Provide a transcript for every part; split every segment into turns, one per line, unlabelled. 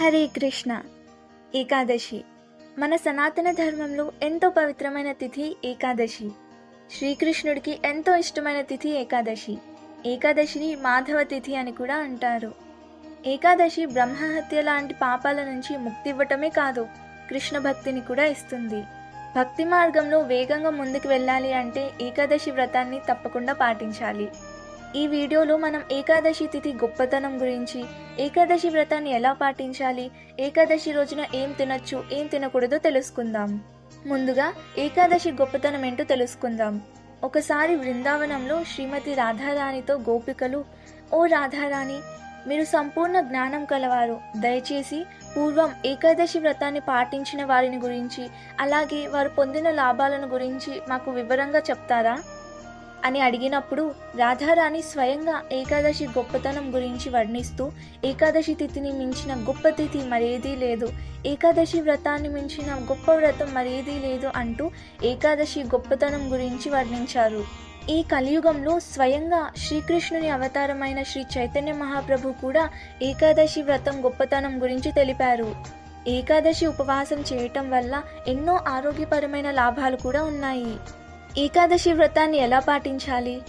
హరే కృష్ణ. ఏకాదశి. మన సనాతన ధర్మంలో ఎంతో పవిత్రమైన తిథి ఏకాదశి. శ్రీకృష్ణుడికి ఎంతో ఇష్టమైన తిథి ఏకాదశి. ఏకాదశిని మాధవ తిథి అని కూడా అంటారు. ఏకాదశి బ్రహ్మహత్య లాంటి పాపాల నుంచి ముక్తి ఇవ్వటమే కాదు కృష్ణ భక్తిని కూడా ఇస్తుంది. భక్తి మార్గంలో వేగంగా ముందుకు వెళ్ళాలి అంటే ఏకాదశి వ్రతాన్ని తప్పకుండా పాటించాలి. ఈ వీడియోలో మనం ఏకాదశి తిథి గొప్పతనం గురించి ఏకాదశి వ్రతాన్ని ఎలా పాటించాలి ఏకాదశి రోజున ఏం తినొచ్చు ఏం తినకూడదో తెలుసుకుందాం. ముందుగా ఏకాదశి గొప్పతనం ఏంటో తెలుసుకుందాం. ఒకసారి బృందావనంలో శ్రీమతి రాధారాణితో గోపికలు ఓ రాధారాణి మీరు సంపూర్ణ జ్ఞానం కలవారు. దయచేసి పూర్వం ఏకాదశి వ్రతాన్ని పాటించిన వారిని గురించి అలాగే వారు పొందిన లాభాలను గురించి మాకు వివరంగా చెప్తారా? అని అడిగినప్పుడు రాధారాణి స్వయంగా ఏకాదశి గొప్పతనం గురించి వర్ణిస్తూ ఏకాదశి తిథిని మించిన గొప్ప తిథి మరేదీ లేదు ఏకాదశి వ్రతాన్ని మించిన గొప్ప వ్రతం మరేదీ లేదు అంటూ ఏకాదశి గొప్పతనం గురించి వర్ణించారు. ఈ కలియుగంలో స్వయంగా శ్రీకృష్ణుని అవతారమైన శ్రీ చైతన్య మహాప్రభు కూడా ఏకాదశి వ్రతం గొప్పతనం గురించి తెలిపారు. ఏకాదశి ఉపవాసం చేయటం వల్ల ఎన్నో ఆరోగ్యపరమైన లాభాలు కూడా ఉన్నాయి. ఏకాదశి వ్రతాన్ని ఎలా పాటించాలి?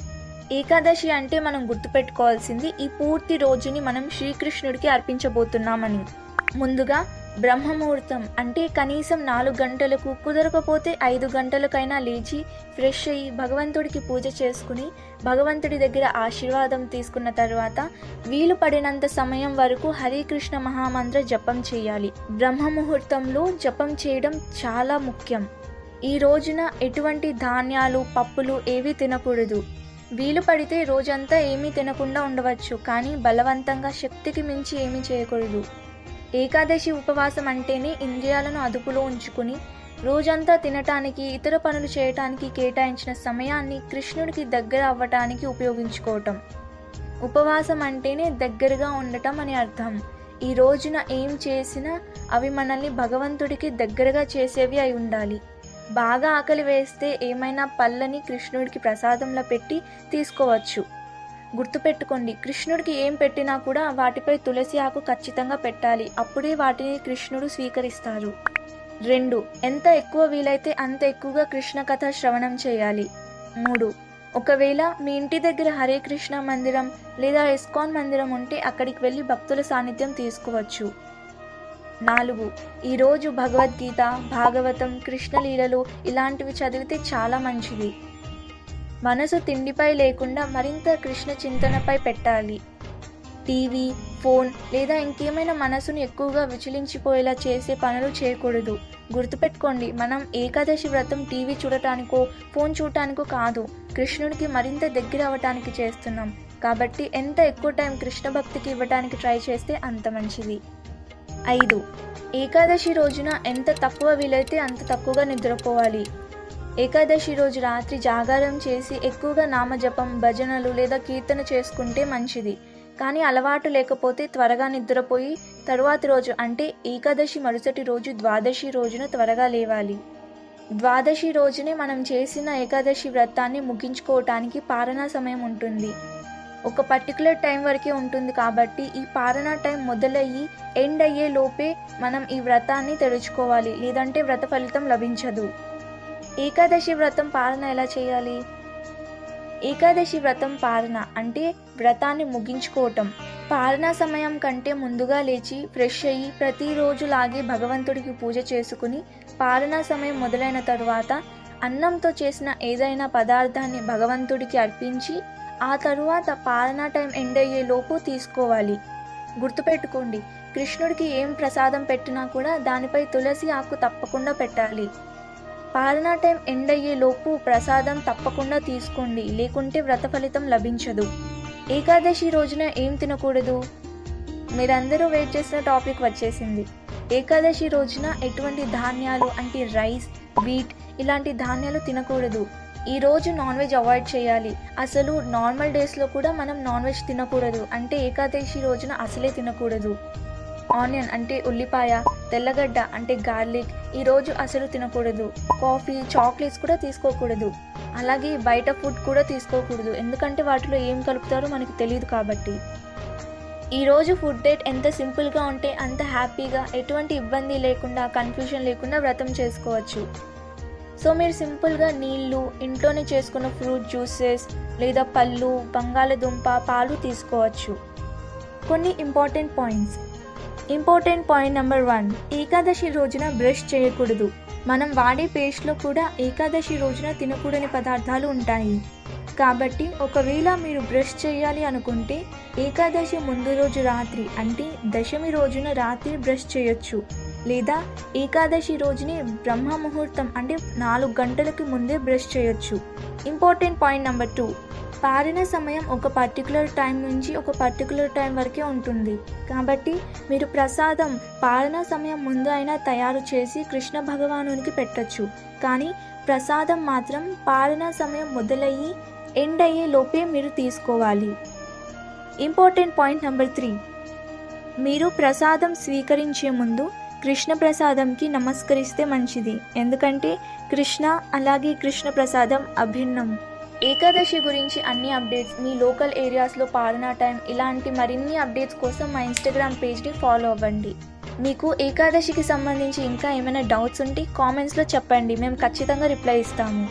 ఏకాదశి అంటే మనం గుర్తుపెట్టుకోవాల్సింది ఈ పూర్తి రోజుని మనం శ్రీకృష్ణుడికి అర్పించబోతున్నామని. ముందుగా బ్రహ్మముహూర్తం అంటే కనీసం నాలుగు గంటలకు కుదరకపోతే ఐదు గంటలకైనా లేచి ఫ్రెష్ అయ్యి భగవంతుడికి పూజ చేసుకుని భగవంతుడి దగ్గర ఆశీర్వాదం తీసుకున్న తర్వాత వీలు పడినంత సమయం వరకు హరికృష్ణ మహామంత్ర జపం చేయాలి. బ్రహ్మముహూర్తంలో జపం చేయడం చాలా ముఖ్యం. ఈ రోజున ఎటువంటి ధాన్యాలు పప్పులు ఏవి తినకూడదు. వీలు పడితే రోజంతా ఏమీ తినకుండా ఉండవచ్చు కానీ బలవంతంగా శక్తికి మించి ఏమీ చేయకూడదు. ఏకాదశి ఉపవాసం అంటేనే ఇంద్రియాలను అదుపులో ఉంచుకుని రోజంతా తినటానికి ఇతర పనులు చేయటానికి కేటాయించిన సమయాన్ని కృష్ణుడికి దగ్గర అవ్వటానికి ఉపయోగించుకోవటం. ఉపవాసం అంటేనే దగ్గరగా ఉండటం అని అర్థం. ఈ రోజున ఏం చేసినా అవి మనల్ని భగవంతుడికి దగ్గరగా చేసేవి అయి ఉండాలి. బాగా ఆకలి వేస్తే ఏమైనా పళ్ళని కృష్ణుడికి ప్రసాదంలో పెట్టి తీసుకోవచ్చు. గుర్తుపెట్టుకోండి కృష్ణుడికి ఏం పెట్టినా కూడా వాటిపై తులసి ఆకు ఖచ్చితంగా పెట్టాలి. అప్పుడే వాటిని కృష్ణుడు స్వీకరిస్తారు రెండు ఎంత ఎక్కువ వీలైతే అంత ఎక్కువగా కృష్ణ కథ శ్రవణం చేయాలి. మూడు ఒకవేళ మీ ఇంటి దగ్గర హరే కృష్ణ మందిరం లేదా ఇస్కాన్ మందిరం ఉంటే అక్కడికి వెళ్ళి భక్తుల సాన్నిధ్యం తీసుకోవచ్చు. నాలుగు. ఈరోజు భగవద్గీత భాగవతం కృష్ణలీలలు ఇలాంటివి చదివితే చాలా మంచిది. మనసు తిండిపై లేకుండా మరింత కృష్ణ చింతనపై పెట్టాలి. టీవీ ఫోన్ లేదా ఇంకేమైనా మనసును ఎక్కువగా విచలించిపోయేలా చేసే పనులు చేయకూడదు. గుర్తుపెట్టుకోండి మనం ఏకాదశి వ్రతం టీవీ చూడటానికో ఫోన్ చూడటానికో కాదు. కృష్ణుడికి మరింత దగ్గర అవ్వటానికి చేస్తున్నాం. కాబట్టి ఎంత ఎక్కువ టైం కృష్ణ భక్తికి ఇవ్వటానికి ట్రై చేస్తే అంత మంచిది. ఐదు. ఏకాదశి రోజున ఎంత తక్కువ వీలైతే అంత తక్కువగా నిద్రపోవాలి. ఏకాదశి రోజు రాత్రి జాగారం చేసి ఎక్కువగా నామజపం భజనలు లేదా కీర్తన చేసుకుంటే మంచిది. కానీ అలవాటు లేకపోతే త్వరగా నిద్రపోయి తరువాతి రోజు అంటే ఏకాదశి మరుసటి రోజు ద్వాదశి రోజున త్వరగా లేవాలి. ద్వాదశి రోజునే మనం చేసిన ఏకాదశి వ్రతాన్ని ముగించుకోవటానికి పాలనా సమయం ఉంటుంది. ఒక పర్టికులర్ టైం వరకే ఉంటుంది కాబట్టి ఈ పారణ టైం మొదలయ్యి ఎండ్ అయ్యే లోపే మనం ఈ వ్రతాన్ని తెరుచుకోవాలి. లేదంటే వ్రత ఫలితం లభించదు. ఏకాదశి వ్రతం పాలన ఎలా చేయాలి? ఏకాదశి వ్రతం పాలన అంటే వ్రతాన్ని ముగించుకోవటం. పాలనా సమయం కంటే ముందుగా లేచి ఫ్రెష్ అయ్యి ప్రతిరోజు లాగే భగవంతుడికి పూజ చేసుకుని పాలనా సమయం మొదలైన తరువాత అన్నంతో చేసిన ఏదైనా పదార్థాన్ని భగవంతుడికి అర్పించి ఆ తరువాత పాలనా టైం ఎండ్ అయ్యే లోపు తీసుకోవాలి. గుర్తుపెట్టుకోండి కృష్ణుడికి ఏం ప్రసాదం పెట్టినా కూడా దానిపై తులసి ఆకు తప్పకుండా పెట్టాలి. పాలనా టైం ఎండ్ అయ్యే లోపు ప్రసాదం తప్పకుండా తీసుకోండి లేకుంటే వ్రత ఫలితం లభించదు. ఏకాదశి రోజున ఏం తినకూడదు? మీరందరూ వెయిట్ చేసిన టాపిక్ వచ్చేసింది. ఏకాదశి రోజున ఎటువంటి ధాన్యాలు అంటే రైస్ వీట్ ఇలాంటి ధాన్యాలు తినకూడదు. ఈరోజు నాన్ వెజ్ అవాయిడ్ చేయాలి. అసలు నార్మల్ డేస్లో కూడా మనం నాన్ వెజ్ తినకూడదు. అంటే ఏకాదశి రోజున అసలే తినకూడదు. ఆనియన్ అంటే ఉల్లిపాయ తెల్లగడ్డ అంటే గార్లిక్ ఈరోజు అసలు తినకూడదు. కాఫీ చాక్లెట్స్ కూడా తీసుకోకూడదు. అలాగే బయట ఫుడ్ కూడా తీసుకోకూడదు. ఎందుకంటే వాటిలో ఏం కలుపుతారో మనకు తెలియదు కాబట్టి. ఈరోజు ఫుడ్ డేట్ ఎంత సింపుల్గా ఉంటే అంత హ్యాపీగా ఎటువంటి ఇబ్బంది లేకుండా కన్ఫ్యూజన్ లేకుండా వ్రతం చేసుకోవచ్చు. సో మీరు సింపుల్గా నీళ్ళు ఇంట్లోనే చేసుకున్న ఫ్రూట్ జ్యూసెస్ లేదా పళ్ళు బంగాళదుంప పాలు తీసుకోవచ్చు. కొన్ని important points. Important point number one Ekadashi రోజున బ్రష్ చేయకూడదు. మనం వాడే పేస్ట్లో కూడా ఏకాదశి రోజున తినకూడని పదార్థాలు ఉంటాయి. కాబట్టి ఒకవేళ మీరు బ్రష్ చేయాలి అనుకుంటే ఏకాదశి ముందు రోజు రాత్రి అంటే దశమి రోజున రాత్రి బ్రష్ చేయొచ్చు. లేదా ఏకాదశి రోజుని బ్రహ్మ ముహూర్తం అంటే నాలుగు గంటలకి ముందే బ్రష్ చేయొచ్చు. Important point number two. పారిన సమయం ఒక పర్టికులర్ టైం నుంచి ఒక పర్టికులర్ టైం వరకే ఉంటుంది. కాబట్టి మీరు ప్రసాదం పాలన సమయం ముందు అయినా తయారు చేసి కృష్ణ భగవానునికి పెట్టచ్చు. కానీ ప్రసాదం మాత్రం పాలన సమయం మొదలయ్యి ఎండ్ అయ్యే లోపే మీరు తీసుకోవాలి. Important point number three. మీరు ప్రసాదం స్వీకరించే ముందు కృష్ణ ప్రసాదంకి నమస్కరిస్తే మంచిది. ఎందుకంటే కృష్ణ అలాగే కృష్ణ ప్రసాదం అభిన్నం. ఏకాదశి గురించి అన్ని అప్డేట్స్ మీ లోకల్ ఏరియాస్లో పాలనా టైం ఇలాంటి మరిన్ని అప్డేట్స్ కోసం మా ఇన్స్టాగ్రామ్ పేజ్ని ఫాలో అవ్వండి. మీకు ఏకాదశికి సంబంధించి ఇంకా ఏమైనా డౌట్స్ ఉంటే కామెంట్స్లో చెప్పండి. మేము ఖచ్చితంగా రిప్లై ఇస్తాము.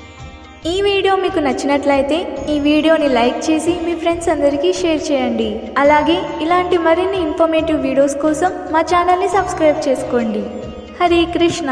ఈ వీడియో మీకు నచ్చినట్లయితే ఈ వీడియోని లైక్ చేసి మీ ఫ్రెండ్స్ అందరికీ షేర్ చేయండి. అలాగే ఇలాంటి మరిన్ని ఇన్ఫర్మేటివ్ వీడియోస్ కోసం మా ఛానల్ని సబ్స్క్రైబ్ చేసుకోండి. హరే కృష్ణ.